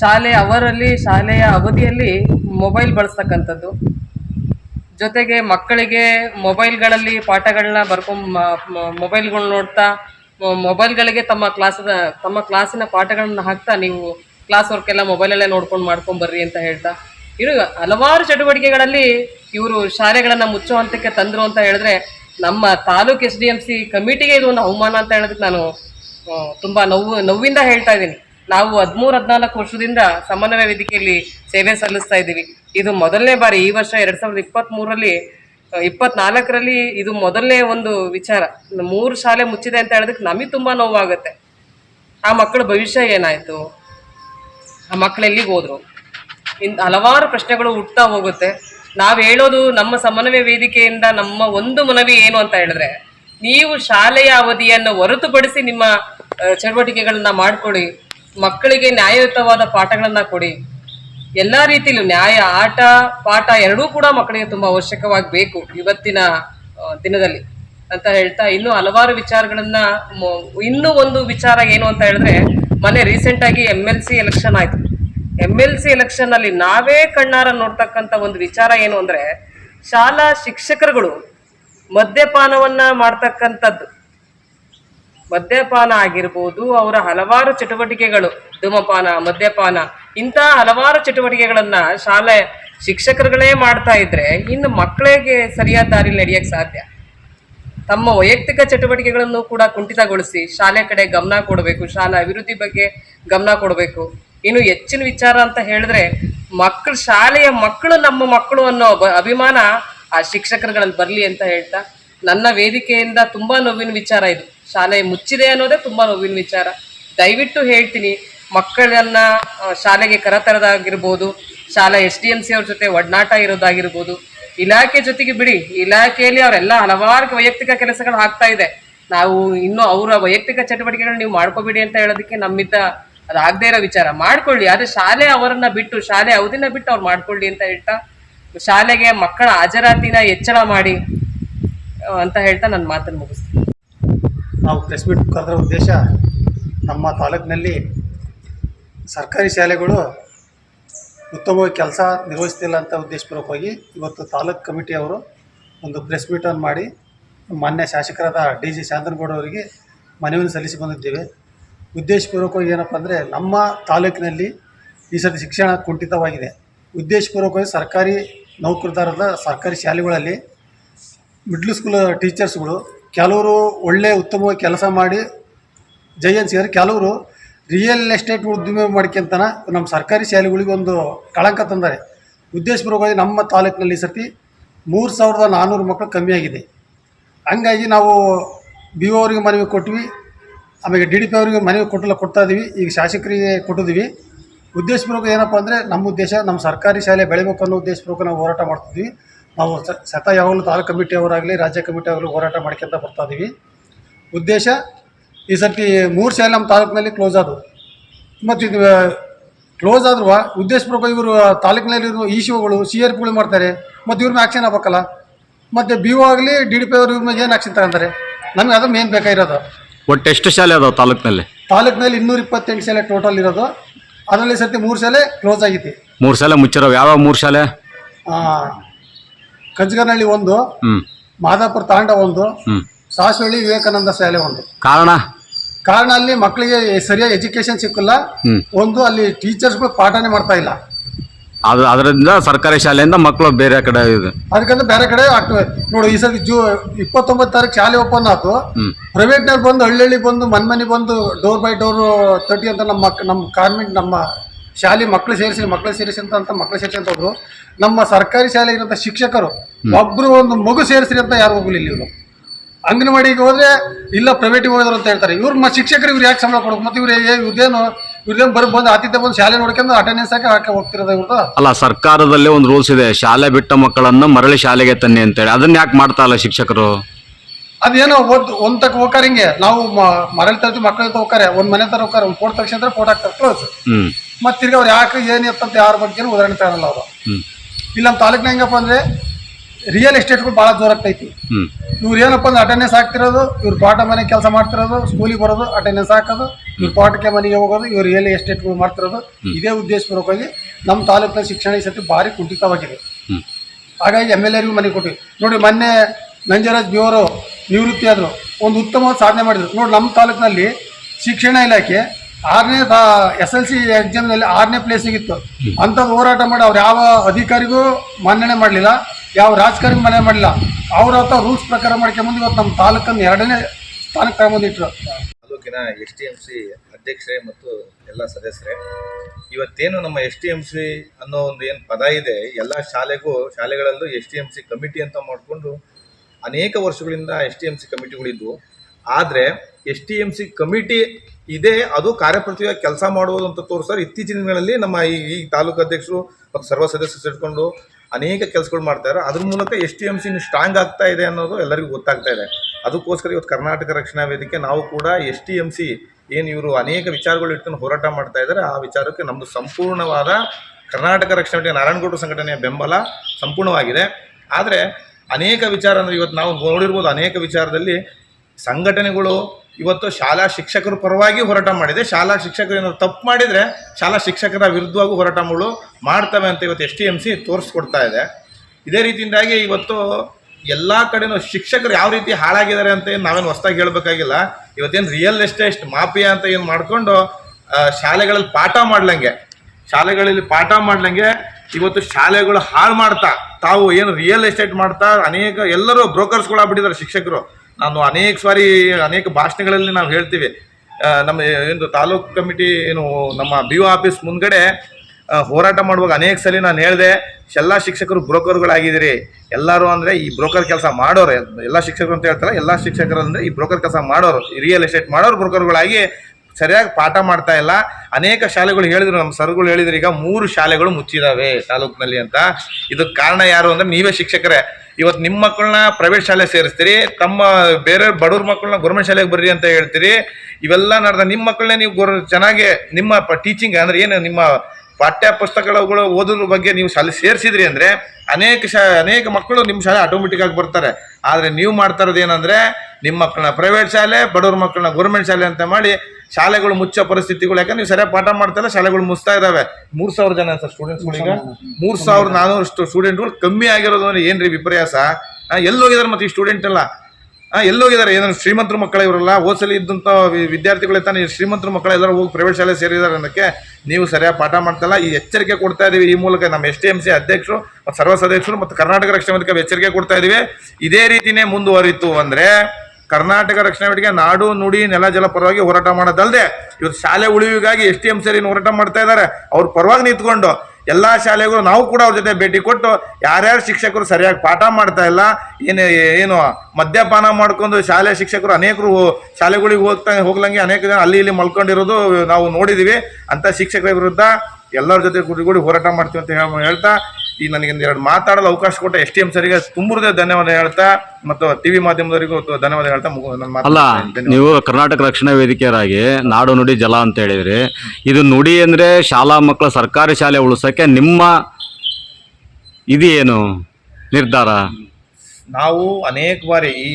ಶಾಲೆ ಅವರಲ್ಲಿ, ಶಾಲೆಯ ಅವಧಿಯಲ್ಲಿ ಮೊಬೈಲ್ ಬಳಸ್ತಕ್ಕಂಥದ್ದು ಜೊತೆಗೆ ಮಕ್ಕಳಿಗೆ ಮೊಬೈಲ್ಗಳಲ್ಲಿ ಪಾಠಗಳನ್ನ ಬರ್ಕೊಂಡ್ ಮೊಬೈಲ್ಗಳು ನೋಡ್ತಾ ಮೊಬೈಲ್ಗಳಿಗೆ ತಮ್ಮ ಕ್ಲಾಸದ, ತಮ್ಮ ಕ್ಲಾಸಿನ ಪಾಠಗಳನ್ನ ಹಾಕ್ತಾ ನೀವು ಕ್ಲಾಸ್ ವರ್ಕ್ ಎಲ್ಲ ಮೊಬೈಲಲ್ಲೇ ನೋಡ್ಕೊಂಡು ಮಾಡ್ಕೊಂಡ್ ಬರ್ರಿ ಅಂತ ಹೇಳ್ತಾ. ಇನ್ನು ಹಲವಾರು ಚಟುವಟಿಕೆಗಳಲ್ಲಿ ಇವರು ಶಾಲೆಗಳನ್ನು ಮುಚ್ಚೋ ಹಂತಕ್ಕೆ ತಂದ್ರು ಅಂತ ಹೇಳಿದ್ರೆ ನಮ್ಮ taluk S D M C ಕಮಿಟಿಗೆ ಇದು ಒಂದು ಅವಮಾನ ಅಂತ ಹೇಳೋದಕ್ಕೆ ನಾನು ತುಂಬಾ ನೋವು, ನೋವಿಂದ ಹೇಳ್ತಾ ಇದ್ದೀನಿ. ನಾವು ಹದಿಮೂರು, ಹದಿನಾಲ್ಕು ವರ್ಷದಿಂದ ಸಮನ್ವಯ ವೇದಿಕೆಯಲ್ಲಿ ಸೇವೆ ಸಲ್ಲಿಸ್ತಾ ಇದ್ದೀವಿ. ಇದು ಮೊದಲನೇ ಬಾರಿ ಈ ವರ್ಷ ಎರಡ್ ಸಾವಿರದ ಇಪ್ಪತ್ತ್ ಮೂರರಲ್ಲಿ ಇಪ್ಪತ್ನಾಲ್ಕರಲ್ಲಿ ಇದು ಮೊದಲನೇ ಒಂದು ವಿಚಾರ. ಮೂರು ಶಾಲೆ ಮುಚ್ಚಿದೆ ಅಂತ ಹೇಳೋದಕ್ಕೆ ನಮಗೆ ತುಂಬಾ ನೋವಾಗುತ್ತೆ. ಆ ಮಕ್ಕಳ ಭವಿಷ್ಯ ಏನಾಯಿತು? ಆ ಮಕ್ಕಳು ಎಲ್ಲಿಗೆ ಹೋದ್ರು? ಇನ್ ಹಲವಾರು ಪ್ರಶ್ನೆಗಳು ಹುಟ್ತಾ ಹೋಗುತ್ತೆ. ನಾವು ಹೇಳೋದು ನಮ್ಮ ಸಮನ್ವಯ ವೇದಿಕೆಯಿಂದ ನಮ್ಮ ಒಂದು ಮನವಿ ಏನು ಅಂತ ಹೇಳಿದ್ರೆ, ನೀವು ಶಾಲೆಯ ಅವಧಿಯನ್ನು ಹೊರತುಪಡಿಸಿ ನಿಮ್ಮ ಚಟುವಟಿಕೆಗಳನ್ನ ಮಾಡ್ಕೊಳ್ಳಿ. ಮಕ್ಕಳಿಗೆ ನ್ಯಾಯಯುತವಾದ ಪಾಠಗಳನ್ನು ಕೊಡಿ. ಎಲ್ಲ ರೀತಿಯಲ್ಲೂ ನ್ಯಾಯ, ಆಟ, ಪಾಠ ಎರಡೂ ಕೂಡ ಮಕ್ಕಳಿಗೆ ತುಂಬಾ ಅವಶ್ಯಕವಾಗಿ ಬೇಕು ಇವತ್ತಿನ ದಿನದಲ್ಲಿ. ಅಂತ ಹೇಳ್ತಾ ಇನ್ನೂ ಹಲವಾರು ವಿಚಾರಗಳನ್ನ ಇನ್ನೂ ಒಂದು ವಿಚಾರ ಏನು ಅಂತ ಹೇಳಿದ್ರೆ, ಮೊನ್ನೆ ರೀಸೆಂಟ್ ಆಗಿ ಎಂ ಎಲ್ ಸಿ ಎಲೆಕ್ಷನ್ ಆಯ್ತು. ಎಂ ಎಲ್ ಸಿ ಎಲೆಕ್ಷನ್ ಅಲ್ಲಿ ನಾವೇ ಕಣ್ಣಾರ ನೋಡ್ತಕ್ಕಂಥ ಒಂದು ವಿಚಾರ ಏನು ಅಂದ್ರೆ, ಶಾಲಾ ಶಿಕ್ಷಕರುಗಳು ಮದ್ಯಪಾನವನ್ನ ಮಾಡ್ತಕ್ಕಂಥದ್ದು. ಮದ್ಯಪಾನ ಆಗಿರ್ಬೋದು, ಅವರ ಹಲವಾರು ಚಟುವಟಿಕೆಗಳು, ಧೂಮಪಾನ, ಮದ್ಯಪಾನ ಇಂತಹ ಹಲವಾರು ಚಟುವಟಿಕೆಗಳನ್ನ ಶಾಲೆ ಶಿಕ್ಷಕರುಗಳೇ ಮಾಡ್ತಾ ಇದ್ರೆ ಇನ್ನು ಮಕ್ಕಳಿಗೆ ಸರಿಯಾದ ದಾರಿ ನಡೆಯಕ್ಕೆ ಸಾಧ್ಯ? ತಮ್ಮ ವೈಯಕ್ತಿಕ ಚಟುವಟಿಕೆಗಳನ್ನು ಕೂಡ ಕುಂಠಿತಗೊಳಿಸಿ ಶಾಲೆ ಕಡೆ ಗಮನ ಕೊಡಬೇಕು, ಶಾಲಾ ಅಭಿವೃದ್ಧಿ ಬಗ್ಗೆ ಗಮನ ಕೊಡಬೇಕು. ಇನ್ನು ಹೆಚ್ಚಿನ ವಿಚಾರ ಅಂತ ಹೇಳಿದ್ರೆ ಮಕ್ಕಳು ಶಾಲೆಯ ಮಕ್ಕಳು ನಮ್ಮ ಮಕ್ಕಳು ಅನ್ನೋ ಅಭಿಮಾನ ಆ ಶಿಕ್ಷಕರುಗಳಲ್ಲಿ ಬರಲಿ ಅಂತ ಹೇಳ್ತಾ, ನನ್ನ ವೇದಿಕೆಯಿಂದ ತುಂಬಾ ನೋವಿನ ವಿಚಾರ ಇದು. ಶಾಲೆ ಮುಚ್ಚಿದೆ ಅನ್ನೋದೇ ತುಂಬಾ ನೋವಿನ ವಿಚಾರ. ದಯವಿಟ್ಟು ಹೇಳ್ತೀನಿ, ಮಕ್ಕಳನ್ನ ಶಾಲೆಗೆ ಕರೆತರೋದಾಗಿರ್ಬೋದು, ಶಾಲಾ ಎಸ್ ಡಿ ಎಂ ಸಿ ಅವ್ರ ಜೊತೆ ಒಡನಾಟ ಇರೋದಾಗಿರ್ಬೋದು, ಇಲಾಖೆ ಜೊತೆಗೆ ಬಿಡಿ, ಇಲಾಖೆಯಲ್ಲಿ ಅವರೆಲ್ಲ ಹಲವಾರು ವೈಯಕ್ತಿಕ ಕೆಲಸಗಳು ಆಗ್ತಾ ಇದೆ. ನಾವು ಇನ್ನು ಅವರ ವೈಯಕ್ತಿಕ ಚಟುವಟಿಕೆಗಳನ್ನ ನೀವು ಮಾಡ್ಕೋಬೇಡಿ ಅಂತ ಹೇಳೋದಕ್ಕೆ ನಮ್ಮಿಂದ ಅದಾಗದೇ ಇರೋ ವಿಚಾರ. ಮಾಡ್ಕೊಳ್ಳಿ, ಆದ್ರೆ ಶಾಲೆ ಅವರನ್ನ ಬಿಟ್ಟು, ಶಾಲೆ ಅವಧಿನ ಬಿಟ್ಟು ಅವ್ರು ಮಾಡ್ಕೊಳ್ಳಿ ಅಂತ ಹೇಳ್ತಾ, ಶಾಲೆಗೆ ಮಕ್ಕಳ ಹಾಜರಾತಿನ ಹೆಚ್ಚಳ ಮಾಡಿ ಅಂತ ಹೇಳ್ತಾ ನನ್ನ ಮಾತನ್ನು ಮುಗಿಸ್ತೀನಿ. ನಾವು ಪ್ರೆಸ್ ಮೀಟ್ ಕರೆದ ಉದ್ದೇಶ ನಮ್ಮ ತಾಲೂಕಿನಲ್ಲಿ ಸರ್ಕಾರಿ ಶಾಲೆಗಳು ಉತ್ತಮವಾಗಿ ಕೆಲಸ ನಿರ್ವಹಿಸ್ತಿಲ್ಲ ಅಂತ ಉದ್ದೇಶಪೂರ್ವಕವಾಗಿ ಇವತ್ತು ತಾಲೂಕು ಕಮಿಟಿಯವರು ಒಂದು ಪ್ರೆಸ್ ಮೀಟನ್ನು ಮಾಡಿ ಮಾನ್ಯ ಶಾಸಕರಾದ ಡಿ ಜಿ ಶಾಂತನಗೌಡ ಅವರಿಗೆ ಮನವಿಯನ್ನು ಸಲ್ಲಿಸಿ ಬಂದಿದ್ದೇವೆ. ಉದ್ದೇಶಪೂರ್ವಕವಾಗಿ ಏನಪ್ಪ ಅಂದರೆ ನಮ್ಮ ತಾಲೂಕಿನಲ್ಲಿ ಈ ಸರ್ತಿ ಶಿಕ್ಷಣ ಕುಂಠಿತವಾಗಿದೆ. ಉದ್ದೇಶಪೂರ್ವಕವಾಗಿ ಸರ್ಕಾರಿ ನೌಕರದಾರದ ಸರ್ಕಾರಿ ಶಾಲೆಗಳಲ್ಲಿ ಮಿಡ್ಲ್ ಸ್ಕೂಲ್ ಟೀಚರ್ಸ್ಗಳು ಕೆಲವರು ಒಳ್ಳೆ ಉತ್ತಮವಾಗಿ ಕೆಲಸ ಮಾಡಿ ಜಯನ್ ಸೇರಿ ಕೆಲವರು ರಿಯಲ್ ಎಸ್ಟೇಟ್ ಉದ್ದಿಮೆ ಮಾಡ್ಕೊಂತನ ನಮ್ಮ ಸರ್ಕಾರಿ ಶಾಲೆಗಳಿಗೆ ಒಂದು ಕಳಂಕ ತಂದರೆ. ಉದ್ದೇಶಪೂರ್ವಕವಾಗಿ ನಮ್ಮ ತಾಲೂಕಿನಲ್ಲಿ ಸರ್ತಿ ಮೂರು ಸಾವಿರದ ನಾನ್ನೂರು ಮಕ್ಕಳು ಕಮ್ಮಿಯಾಗಿದೆ ಹಂಗಾಗಿ ನಾವು ಬಿ ಒ ಅವರಿಗೆ ಮನವಿ ಕೊಟ್ವಿ, ಆಮೇಲೆ ಡಿ ಡಿ ಪಿ ಅವರಿಗೆ ಮನವಿ ಕೊಟ್ಟಲ್ಲ ಕೊಡ್ತಾ ಇದ್ದೀವಿ ಈಗ ಶಾಸಕರಿಗೆ ಕೊಟ್ಟಿದ್ದೀವಿ ಉದ್ದೇಶಪೂರ್ವಕ ಏನಪ್ಪ ಅಂದರೆ ನಮ್ಮ ಉದ್ದೇಶ, ನಮ್ಮ ಸರ್ಕಾರಿ ಶಾಲೆ ಬೆಳಿಬೇಕು ಅನ್ನೋ ಉದ್ದೇಶಪೂರ್ವಕ ನಾವು ಹೋರಾಟ ಮಾಡ್ತಿದ್ವಿ. ನಾವು ಸತ ಯಾವಾಗಲೂ ತಾಲೂಕು ಕಮಿಟಿಯವರಾಗಲಿ ರಾಜ್ಯ ಕಮಿಟಿಯಾಗಲಿ ಹೋರಾಟ ಮಾಡ್ಕೊಂತ ಬರ್ತಾ ಇದ್ದೀವಿ ಉದ್ದೇಶ ಈ ಸರ್ತಿ ಮೂರು ಶಾಲೆ ನಮ್ಮ ತಾಲೂಕಿನಲ್ಲಿ ಕ್ಲೋಸ್ ಆದವು. ಮತ್ತು ಇದು ಕ್ಲೋಸ್ ಆದ್ರೂ ಉದ್ದೇಶಪೂರ್ವಕ ಇವರು ತಾಲೂಕಿನಲ್ಲಿ ಇರುವ ಇ ಶಿವಗಳು ಸಿ ಆರ್ ಪಿಗಳು ಮಾಡ್ತಾರೆ. ಮತ್ತು ಇವ್ರ ಮೇಲೆ ಆ್ಯಕ್ಷನ್ ಆಗ್ಬೇಕಲ್ಲ. ಮತ್ತು ಬಿ ಒ ಆಗಲಿ ಡಿ ಡಿ ಪಿ ಅವ್ರು ಇವ್ರ ಮೇಲೆ ಏನು ಆ್ಯಕ್ಷನ್ ತಗೊಂತಾರೆ? ನಮಗೆ ಅದು ಮೇನ್ ಬೇಕಾಗಿರೋದು. ಒಟ್ಟು ಎಷ್ಟು ಶಾಲೆ ಅದಾವ ತಾಲೂಕಿನಲ್ಲಿ? ತಾಲೂಕಿನಲ್ಲಿ ಇನ್ನೂರ ಇಪ್ಪತ್ತೆಂಟು ಶಾಲೆ ಟೋಟಲ್ ಇರೋದು. ಅದರಲ್ಲಿ ಈ ಸರ್ತಿ ಮೂರು ಶಾಲೆ ಕ್ಲೋಸ್ ಆಗೈತಿ ಮೂರು ಶಾಲೆ ಮುಚ್ಚಿರೋ ಯಾವ್ಯಾವ ಮೂರು ಶಾಲೆ? ಕಂಚಗನಹಳ್ಳಿ ಒಂದು ಹ್ಮ್. ಮಾದಾಪುರ ತಾಂಡ ಒಂದು ಹ್ಮ್. ಸಾಸವಳ್ಳಿ ವಿವೇಕಾನಂದ ಶಾಲೆ ಒಂದು. ಕಾರಣ? ಕಾರಣ ಅಲ್ಲಿ ಮಕ್ಕಳಿಗೆ ಸರಿಯಾಗಿ ಎಜುಕೇಶನ್ ಸಿಕ್ಕಿಲ್ಲ. ಹ್ಮ್. ಒಂದು ಅಲ್ಲಿ ಟೀಚರ್ಸ್ಗಳು ಪಾಠನೇ ಮಾಡ್ತಾ ಇಲ್ಲ. ಅದು ಅದರಿಂದ ಸರ್ಕಾರಿ ಶಾಲೆಯಿಂದ ಮಕ್ಕಳು ಬೇರೆ ಕಡೆ ಇದು. ಅದಕ್ಕಂತ ಬೇರೆ ಕಡೆ ಆಗ್ತವೆ ನೋಡು ಈ ಸತಿ ಜೂ ಇಪ್ಪತ್ತೊಂಬತ್ತು ತಾರೀಕು ಶಾಲೆ ಓಪನ್ ಆಯ್ತು ಹ್ಮ್. ಪ್ರೈವೇಟ್ನಾಗ ಬಂದು ಹಳ್ಳಿ ಬಂದು ಮನೆ ಮನೆ ಬಂದು ಡೋರ್ ಬೈ ಡೋರ್ ತಟ್ಟಿ ಅಂತ ನಮ್ಮ ಮಕ್ ನಮ್ಮ ಕಾರ್ಮೆಂಟ್ ನಮ್ಮ ಶಾಲೆ ಮಕ್ಕಳು ಸೇರಿಸಿ ಮಕ್ಕಳು ಸೇರಿಸಿ ಅಂತ ಅಂತ ಮಕ್ಕಳು ಸೇರಿಸಿ ಅಂತ ಹೋದ್ರು. ನಮ್ಮ ಸರ್ಕಾರಿ ಶಾಲೆಗಿರಂತ ಶಿಕ್ಷಕರು ಒಬ್ರು ಒಂದು ಮಗು ಸೇರಿಸ್ರಿ ಅಂತ ಯಾರು ಹೋಗಲಿಲ್ಲ ಇವರು. ಅಂಗನವಾಡಿಗೆ ಹೋದ್ರೆ ಇಲ್ಲ ಪ್ರೈವೇಟಿಗೆ ಹೋದ್ರು ಅಂತ ಹೇಳ್ತಾರೆ. ಇವ್ರು ಮ ಶಿಕ್ಷಕರು ಇವ್ರು ಯಾಕೆ ಸಂಬಳ ಕೊಡಬೇಕು? ಮತ್ತೆ ಇವ್ರು ಇವ್ರದೇನು ಇವ್ರದೇನು ಬರ್ ಬಂದು ಆತಿಥ್ಯ ಬಂದು ಶಾಲೆ ನೋಡ್ಕೊಂಡು ಅಟೆಂಡೆನ್ಸ್ ಹಾಕಿ ಹಾಕಿ ಹೋಗ್ತಿರೋದು ಇವ್ರದ್ದು ಅಲ್ಲ ಸರ್ಕಾರದಲ್ಲೇ ಒಂದು ರೂಲ್ಸ್ ಇದೆ. ಶಾಲೆ ಬಿಟ್ಟ ಮಕ್ಕಳನ್ನು ಮರಳಿ ಶಾಲೆಗೆ ತನ್ನಿ ಅಂತೇಳಿ ಅದನ್ನ ಯಾಕೆ ಮಾಡ್ತಾ ಇಲ್ಲ ಶಿಕ್ಷಕರು? ಅದೇನೋ ಒಂದು ಒಂದ್ ತಕ್ಕ ಹೋಗಾರಿಂಗೆ ಹಿಂಗೆ. ನಾವು ಮರಳಿ ತರ್ತೀವಿ ಮಕ್ಕಳ ಹೋಗ್ತಾರೆ ಒಂದ್ ಮನೆ ತರ ಹೋಗ್ತಾರೆ ಒಂದು ಫೋಟೋ ತಕ್ಷಣ ಫೋಟೋ ಹಾಕ್ತಾರೆ. Close hmm. ಮತ್ತೆ ತಿರ್ಗಿ ಅವ್ರು ಯಾಕೆ ಏನು ಅಂತ ಯಾರ ಬಗ್ಗೆ ಉದಾಹರಣೆ ತಗೊಳಲ್ಲ ಅವರು. ಇಲ್ಲಿ ನಮ್ಮ ತಾಲೂಕಿನ ಹೆಂಗಪ್ಪ ಅಂದ್ರೆ ರಿಯಲ್ ಎಸ್ಟೇಟ್ಗಳು ಭಾಳ ಜೋರಾಗ್ತೈತಿ ಆಗ್ತೈತಿ ಇವ್ರು ಏನಪ್ಪ ಅಂದ್ರೆ ಅಟೆಂಡೆನ್ಸ್ ಹಾಕ್ತಿರೋದು ಇವ್ರು ಪಾಠ ಮನೆ ಕೆಲಸ ಮಾಡ್ತಿರೋದು ಸ್ಕೂಲಿಗೆ ಬರೋದು ಅಟೆಂಡೆನ್ಸ್ ಹಾಕೋದು ಇವ್ರು ಪಾಠಕ್ಕೆ ಮನೆಗೆ ಹೋಗೋದು ಇವ್ರು ರಿಯಲ್ ಎಸ್ಟೇಟ್ಗಳು ಮಾಡ್ತಿರೋದು. ಇದೇ ಉದ್ದೇಶಪೂರ್ವಕವಾಗಿ ನಮ್ಮ ತಾಲೂಕಿನ ಶಿಕ್ಷಣ ಈ ಸತಿ ಭಾರಿ ಕುಂಠಿತವಾಗಿದೆ. ಹಾಗಾಗಿ ಎಂ ಎಲ್ ಎರಿಗೂ ಮನೆ ಕೊಟ್ಟಿವಿ ನೋಡಿ ಮೊನ್ನೆ ನಂಜರಾಜ್ ಬಿ ಅವರು ನಿವೃತ್ತಿ ಆದರು ಒಂದು ಉತ್ತಮವಾದ ಸಾಧನೆ ಮಾಡಿದರು. ನೋಡಿ ನಮ್ಮ ತಾಲೂಕಿನಲ್ಲಿ ಶಿಕ್ಷಣ ಇಲಾಖೆ ಆರನೇ ಎಸ್ ಎಲ್ ಸಿ ಎಕ್ಸಾಮ್ನಲ್ಲಿ ಆರನೇ ಪ್ಲೇಸ್ ಸಿಗಿತ್ತು. ಅಂಥದ್ದು ಹೋರಾಟ ಮಾಡಿ ಅವ್ರು ಯಾವ ಅಧಿಕಾರಿಗೂ ಮನ್ನಣೆ ಮಾಡಲಿಲ್ಲ, ಯಾವ ರಾಜಕಾರಣಿ ಮನೆ ಮಾಡಲಿಲ್ಲ. ಅವ್ರ ಹತ್ರ ರೂಲ್ಸ್ ಪ್ರಕಾರ ಮಾಡ್ಕೊಂಬಂದು ಇವತ್ತು ನಮ್ಮ ತಾಲೂಕನ್ನು ಎರಡನೇ ಸ್ಥಾನಕ್ಕೆ ತಗೊಂಬಂದಿಟ್ರು ತಾಲೂಕಿನ ಎಸ್ ಟಿ ಎಂ ಸಿ ಅಧ್ಯಕ್ಷರೇ ಮತ್ತು ಎಲ್ಲ ಸದಸ್ಯರೇ, ಇವತ್ತೇನು ನಮ್ಮ ಎಸ್ ಟಿ ಎಂ ಸಿ ಅನ್ನೋ ಒಂದು ಏನು ಪದ ಇದೆ, ಎಲ್ಲ ಶಾಲೆಗೂ, ಶಾಲೆಗಳಲ್ಲೂ S T M C committee ಅಂತ ಮಾಡಿಕೊಂಡು ಅನೇಕ ವರ್ಷಗಳಿಂದ ಎಸ್ ಟಿ ಎಂ ಸಿ ಕಮಿಟಿಗಳಿದ್ವು. ಆದರೆ S T M C committee ಇದೆ, ಅದು ಕಾರ್ಯಪ್ರತಿಯಾಗಿ ಕೆಲಸ ಮಾಡುವುದು ಅಂತ ತೋರಿಸ್ತಾರೆ. ಇತ್ತೀಚಿನ ದಿನಗಳಲ್ಲಿ ನಮ್ಮ ಈ ಈ ತಾಲೂಕು ಅಧ್ಯಕ್ಷರು ಮತ್ತು ಸರ್ವ ಸದಸ್ಯರು ಸೇರಿಕೊಂಡು ಅನೇಕ ಕೆಲಸಗಳು ಮಾಡ್ತಾರೆ. ಅದ್ರ ಮೂಲಕ S T M C strong ಆಗ್ತಾ ಇದೆ ಅನ್ನೋದು ಎಲ್ಲರಿಗೂ ಗೊತ್ತಾಗ್ತಾ ಇದೆ. ಅದಕ್ಕೋಸ್ಕರ ಇವತ್ತು ಕರ್ನಾಟಕ ರಕ್ಷಣಾ ವೇದಿಕೆ, ನಾವು ಕೂಡ ಎಸ್ ಟಿ ಎಂ ಸಿ ಏನು ಇವರು ಅನೇಕ ವಿಚಾರಗಳು ಇಟ್ಕೊಂಡು ಹೋರಾಟ ಮಾಡ್ತಾ ಇದ್ದಾರೆ. ಆ ವಿಚಾರಕ್ಕೆ ನಮ್ಮದು ಸಂಪೂರ್ಣವಾದ ಕರ್ನಾಟಕ ರಕ್ಷಣಾ ವೇದಿಕೆ, ನಾರಾಯಣಗೌಡ ಸಂಘಟನೆಯ ಬೆಂಬಲ ಸಂಪೂರ್ಣವಾಗಿದೆ. ಆದರೆ ಅನೇಕ ವಿಚಾರ ಅಂದರೆ ಇವತ್ತು ನಾವು ನೋಡಿರ್ಬೋದು ಅನೇಕ ವಿಚಾರದಲ್ಲಿ ಸಂಘಟನೆಗಳು ಇವತ್ತು ಶಾಲಾ ಶಿಕ್ಷಕರ ಪರವಾಗಿ ಹೋರಾಟ ಮಾಡಿದೆ. ಶಾಲಾ ಶಿಕ್ಷಕರು ಏನಾದ್ರು ತಪ್ಪು ಮಾಡಿದರೆ ಶಾಲಾ ಶಿಕ್ಷಕರ ವಿರುದ್ಧವಾಗೂ ಹೋರಾಟಗಳು ಮಾಡ್ತವೆ ಅಂತ ಇವತ್ತು ಎಸ್ ಟಿ ಎಂ ಸಿ ತೋರಿಸ್ಕೊಡ್ತಾ ಇದೆ. ಇದೇ ರೀತಿಯಿಂದಾಗಿ ಇವತ್ತು ಎಲ್ಲ ಕಡೆನೂ ಶಿಕ್ಷಕರು ಯಾವ ರೀತಿ ಹಾಳಾಗಿದ್ದಾರೆ ಅಂತ ಏನು ನಾವೇನು ಹೊಸ್ದಾಗಿ ಹೇಳಬೇಕಾಗಿಲ್ಲ. ಇವತ್ತೇನು ರಿಯಲ್ ಎಸ್ಟೇಟ್ ಮಾಫಿಯಾ ಅಂತ ಏನು ಮಾಡಿಕೊಂಡು ಶಾಲೆಗಳಲ್ಲಿ ಪಾಠ ಮಾಡ್ಲಂಗೆ. ಶಾಲೆಗಳಲ್ಲಿ ಪಾಠ ಮಾಡ್ಲಂಗೆ ಇವತ್ತು ಶಾಲೆಗಳು ಹಾಳು ಮಾಡ್ತಾ. ತಾವು ಏನು ರಿಯಲ್ ಎಸ್ಟೇಟ್ ಮಾಡ್ತಾ, ಅನೇಕ ಎಲ್ಲರೂ ಬ್ರೋಕರ್ಸ್ಗಳಾಗ್ಬಿಟ್ಟಿದ್ದಾರೆ ಶಿಕ್ಷಕರು. ನಾನು ಅನೇಕ ಸಾರಿ, ಅನೇಕ ಭಾಷಣಗಳಲ್ಲಿ ನಾವು ಹೇಳ್ತೀವಿ. ನಮ್ಮ ಏನು ತಾಲೂಕು ಕಮಿಟಿ, ಏನು ನಮ್ಮ ಬಿ ಒ ಆಫೀಸ್ ಮುಂದ್ಗಡೆ ಹೋರಾಟ ಮಾಡುವಾಗ ಅನೇಕ ಸಲ ನಾನು ಹೇಳಿದೆ, ಎಲ್ಲ ಶಿಕ್ಷಕರು ಬ್ರೋಕರ್ಗಳಾಗಿದ್ದೀರಿ. ಎಲ್ಲರೂ ಅಂದರೆ ಈ ಬ್ರೋಕರ್ ಕೆಲಸ ಮಾಡೋರು, ಎಲ್ಲ ಶಿಕ್ಷಕರು ಅಂತ ಹೇಳ್ತಾರೆ ಎಲ್ಲ ಶಿಕ್ಷಕರು ಅಂದರೆ ಈ ಬ್ರೋಕರ್ ಕೆಲಸ ಮಾಡೋರು ರಿಯಲ್ ಎಸ್ಟೇಟ್ ಮಾಡೋರು ಬ್ರೋಕರ್ಗಳಾಗಿ ಸರಿಯಾಗಿ ಪಾಠ ಮಾಡ್ತಾ ಇಲ್ಲ. ಅನೇಕ ಶಾಲೆಗಳು ಹೇಳಿದ್ರು, ನಮ್ಮ ಸರ್ಗಳು ಹೇಳಿದ್ರು, ಈಗ ಮೂರು ಶಾಲೆಗಳು ಮುಚ್ಚಿದಾವೆ ತಾಲೂಕಿನಲ್ಲಿ ಅಂತ. ಇದಕ್ಕೆ ಕಾರಣ ಯಾರು ಅಂದರೆ ನೀವೇ ಶಿಕ್ಷಕರೇ. ಇವತ್ತು ನಿಮ್ಮ ಮಕ್ಕಳನ್ನ ಪ್ರೈವೇಟ್ ಶಾಲೆ ಸೇರಿಸ್ತೀರಿ, ತಮ್ಮ ಬೇರೆ ಬಡವ್ರ ಮಕ್ಕಳನ್ನ ಗೌರ್ಮೆಂಟ್ ಶಾಲೆಗೆ ಬರ್ರಿ ಅಂತ ಹೇಳ್ತೀರಿ, ಇವೆಲ್ಲ ನಡೆದ ನಿಮ್ಮ ಮಕ್ಕಳನ್ನೇ ನೀವು ಚೆನ್ನಾಗಿ ನಿಮ್ಮ ಟೀಚಿಂಗ್ ಅಂದರೆ ಏನು ನಿಮ್ಮ ಪಾಠ್ಯ ಪುಸ್ತಕಗಳು ಓದೋದ್ರ ಬಗ್ಗೆ ನೀವು ಶಾಲೆ ಸೇರಿಸಿದ್ರಿ ಅಂದ್ರೆ ಅನೇಕ ಶಾ, ಅನೇಕ ಮಕ್ಕಳು ನಿಮ್ಮ ಶಾಲೆ ಆಟೋಮೆಟಿಕ್ ಆಗಿ ಬರ್ತಾರೆ. ಆದರೆ ನೀವು ಮಾಡ್ತಾ ಇರೋದು ನಿಮ್ಮ ಮಕ್ಕಳನ್ನ ಪ್ರೈವೇಟ್ ಶಾಲೆ, ಬಡವ್ರ ಮಕ್ಕಳನ್ನ ಗೌರ್ಮೆಂಟ್ ಶಾಲೆ ಅಂತ ಮಾಡಿ ಶಾಲೆಗಳು ಮುಚ್ಚೋ ಪರಿಸ್ಥಿತಿಗಳು. ಯಾಕಂದ್ರೆ ನೀವು ಸರಿಯಾಗಿ ಪಾಠ ಮಾಡ್ತಾ ಶಾಲೆಗಳು ಮುಚ್ತಾ ಇದಾವೆ ಮೂರ್ ಸಾವಿರ ಜನ ಸರ್ ಸ್ಟೂಡೆಂಟ್ಸ್ಗಳೀಗ ಮೂರ್ ಸಾವಿರದ ನಾನೂರಷ್ಟು ಸ್ಟೂಡೆಂಟ್ಗಳು ಕಮ್ಮಿ ಆಗಿರೋದು ಏನು ರೀ ವಿಪರ್ಯಾಸ? ಎಲ್ಲೋಗಿದ್ದಾರೆ ಮತ್ತೆ ಈ ಸ್ಟೂಡೆಂಟ್ ಎಲ್ಲ? ಆ, ಎಲ್ಲಿ ಹೋಗಿದ್ದಾರೆ ಏನೋ ಶ್ರೀಮಂತರ ಮಕ್ಕಳ ಇವರೆಲ್ಲ. ಓದ್ಸಲಿ ಇದ್ದಂಥ ವಿದ್ಯಾರ್ಥಿಗಳೇ ತಾನೇ ಶ್ರೀಮಂತರ ಮಕ್ಕಳ ಎಲ್ಲರೂ ಹೋಗಿ ಪ್ರೈವೇಟ್ ಶಾಲೆ ಸೇರಿದ್ದಾರೆ ಅನ್ನೋಕ್ಕೆ ನೀವು ಸರಿಯಾಗಿ ಪಾಠ ಮಾಡ್ತಲ್ಲ ಈ ಎಚ್ಚರಿಕೆ ಕೊಡ್ತಾ ಇದ್ದೀವಿ ಈ ಮೂಲಕ ನಮ್ಮ ಎಸ್ ಟಿ ಎಂ ಸಿ ಅಧ್ಯಕ್ಷರು ಮತ್ತು ಸರ್ವ ಸದಸ್ಯರು ಮತ್ತು ಕರ್ನಾಟಕ ರಕ್ಷಣಾ ವೇದಿಕೆ ಎಚ್ಚರಿಕೆ ಕೊಡ್ತಾ ಇದ್ದೀವಿ ಇದೇ ರೀತಿನೇ ಮುಂದುವರಿತು ಅಂದರೆ ಕರ್ನಾಟಕ ರಕ್ಷಣಾ ವೇದಿಕೆ ನಾಡು ನುಡಿ ನೆಲ ಜಲ ಪರವಾಗಿ ಹೋರಾಟ ಮಾಡೋದಲ್ಲದೆ ಇವತ್ತು ಶಾಲೆ ಉಳಿವಿಗಾಗಿ ಎಸ್ ಟಿ ಎಂ ಸಿ ಹೋರಾಟ ಮಾಡ್ತಾ ಇದ್ದಾರೆ. ಅವ್ರ ಪರವಾಗಿ ನಿಂತ್ಕೊಂಡು ಎಲ್ಲಾ ಶಾಲೆಗಳು ನಾವು ಕೂಡ ಅವ್ರ ಜೊತೆ ಭೇಟಿ ಕೊಟ್ಟು ಯಾರ್ಯಾರು ಶಿಕ್ಷಕರು ಸರಿಯಾಗಿ ಪಾಠ ಮಾಡ್ತಾ ಇಲ್ಲ, ಏನು ಏನು ಮದ್ಯಪಾನ ಮಾಡ್ಕೊಂಡು ಶಾಲೆ ಶಿಕ್ಷಕರು ಅನೇಕರು ಶಾಲೆಗಳಿಗೆ ಹೋಗ್ತಾ ಹೋಗ್ಲಂಗೆ ಅನೇಕ ಜನ ಅಲ್ಲಿ ಇಲ್ಲಿ ಮಲ್ಕೊಂಡಿರೋದು ನಾವು ನೋಡಿದೀವಿ. ಅಂತ ಶಿಕ್ಷಕರ ವಿರುದ್ಧ ಎಲ್ಲರ ಜೊತೆ ಕೂಡಿ ಹೋರಾಟ ಮಾಡ್ತೀವಿ ಅಂತ ಹೇಳ್- ಹೇಳ್ತಾ ಈ ನನಗೆ ಒಂದು ಎರಡು ಮಾತಾಡಲು ಅವಕಾಶ ಕೊಟ್ಟ ಎಸ್ ಟಿ ಎಂ ಸರಿಗೆ ತುಂಬುದೇ ಧನ್ಯವಾದ ಹೇಳ್ತಾ ಮತ್ತು ಟಿವಿ ಮಾಧ್ಯಮದವರಿಗೂ ಧನ್ಯವಾದ ಹೇಳ್ತಾ ನನ್ನ ಅಲ್ಲ ನೀವು ಕರ್ನಾಟಕ ರಕ್ಷಣಾ ವೇದಿಕೆಯರಾಗಿ ನಾಡು ನುಡಿ ಜಲ ಅಂತ ಹೇಳಿದ್ರಿ. ಇದು ನುಡಿ ಅಂದ್ರೆ ಶಾಲಾ ಮಕ್ಕಳ ಸರ್ಕಾರಿ ಶಾಲೆ ಉಳಿಸೋಕ್ಕೆ ನಿಮ್ಮ ಇದು ಏನು ನಿರ್ಧಾರ? ನಾವು ಅನೇಕ ಬಾರಿ ಈ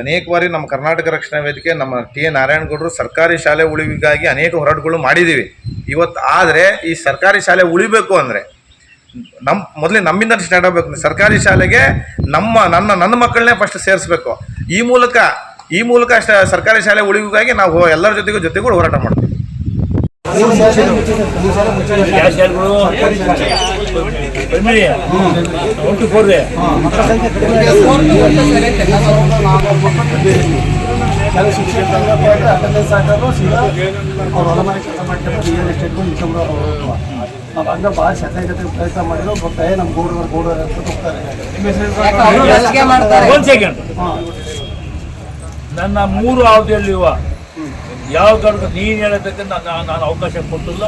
ಅನೇಕ ಬಾರಿ ನಮ್ಮ ಕರ್ನಾಟಕ ರಕ್ಷಣಾ ವೇದಿಕೆ ನಮ್ಮ ಟಿ ಎ ನಾರಾಯಣಗೌಡರು ಸರ್ಕಾರಿ ಶಾಲೆ ಉಳಿವಿಗಾಗಿ ಅನೇಕ ಹೋರಾಟಗಳು ಮಾಡಿದ್ದೀವಿ. ಇವತ್ತು ಆದರೆ ಈ ಸರ್ಕಾರಿ ಶಾಲೆ ಉಳಿಬೇಕು ಅಂದರೆ ನಮ್ಮ ಮೊದಲೇ ನಮ್ಮಿಂದ ಸ್ಟಾರ್ಟ್ ಆಗಬೇಕು ಸರ್ಕಾರಿ ಶಾಲೆಗೆ ನಮ್ಮ, ನನ್ನ ನನ್ನ ಮಕ್ಕಳನ್ನೇ ಫಸ್ಟ್ ಸೇರಿಸ್ಬೇಕು. ಈ ಮೂಲಕ ಈ ಮೂಲಕ ಸರ್ಕಾರಿ ಶಾಲೆ ಉಳಿವಿಗಾಗಿ ನಾವು ಎಲ್ಲರ ಜೊತೆಗೂ ಜೊತೆಗೂ ಹೋರಾಟ ಮಾಡ್ತೀವಿ. ಅವ್ರು ಹೊಲ ಮನೆ ಕೆಲಸ ಮಾಡ್ತಾರೆ ಮುಖ್ಯಮಂತ್ರಿ ಅವ್ರು ಹೋಗ್ತವ ನಾವು ಶತೆ ಭಾಳ ಶತಾಗತಿ ಪ್ರಯತ್ನ ಮಾಡಿದ್ರು ಬಟ್ ಏ ನಮ್ಮ ಗೌಡರು ಗೌಡರು ಅಂತ ಹೋಗ್ತಾರೆ. ನನ್ನ ಮೂರು ಅವಧಿಯಲ್ಲಿ ಯಾವ ಕಡೆ ನೀನು ಹೇಳತಕ್ಕ ನಾನು ಅವಕಾಶ ಕೊಟ್ಟಿಲ್ಲ.